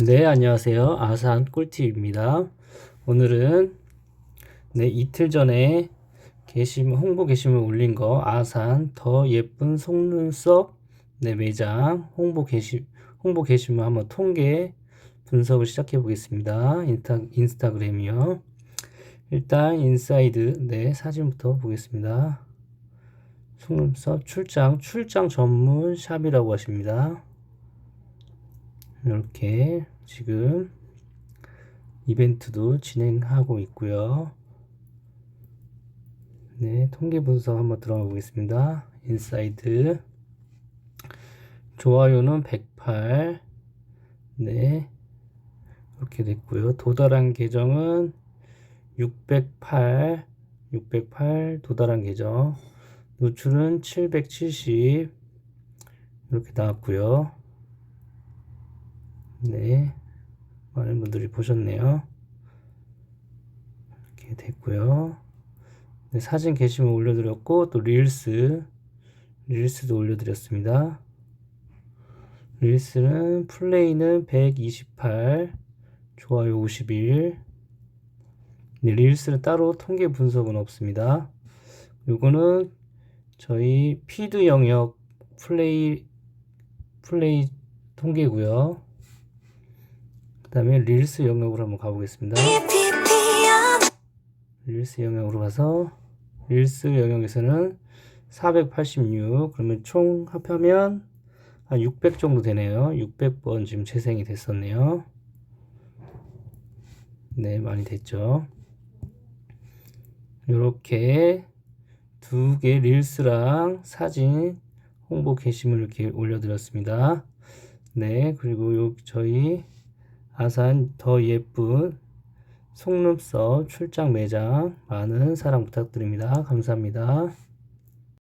네, 안녕하세요. 아산 꿀팁입니다. 오늘은 네, 이틀 전에 게시물, 홍보 게시물 올린 거 아산 더 예쁜 속눈썹 네, 매장 홍보 게시 홍보 게시물 한번 통계 분석을 시작해 보겠습니다. 인스타, 인스타그램이요. 일단 인사이드 네, 사진부터 보겠습니다. 속눈썹 출장 출장 전문 샵이라고 하십니다. 이렇게 지금 이벤트도 진행하고 있고요. 네, 통계 분석 한번 들어가 보겠습니다. 인사이드 좋아요는 108 네, 이렇게 됐고요. 도달한 계정은 608 608 도달한 계정 노출은 770 이렇게 나왔고요. 네, 많은 분들이 보셨네요. 이렇게 됐고요. 네, 사진 게시물 올려드렸고 또 릴스 릴스도 올려드렸습니다. 릴스는 플레이는 128 좋아요 51 네, 릴스는 따로 통계 분석은 없습니다. 요거는 저희 피드 영역 플레이 플레이 통계고요. 그 다음에 릴스 영역으로 한번 가보겠습니다. 릴스 영역으로 가서 릴스 영역에서는 486 그러면 총 합하면 한 600 정도 되네요. 600번 지금 재생이 됐었네요. 네, 많이 됐죠. 이렇게 두 개 릴스랑 사진 홍보 게시물 이렇게 올려드렸습니다. 네, 그리고 요 저희 아산 더 예쁜 속눈썹 출장 매장 많은 사랑 부탁드립니다. 감사합니다.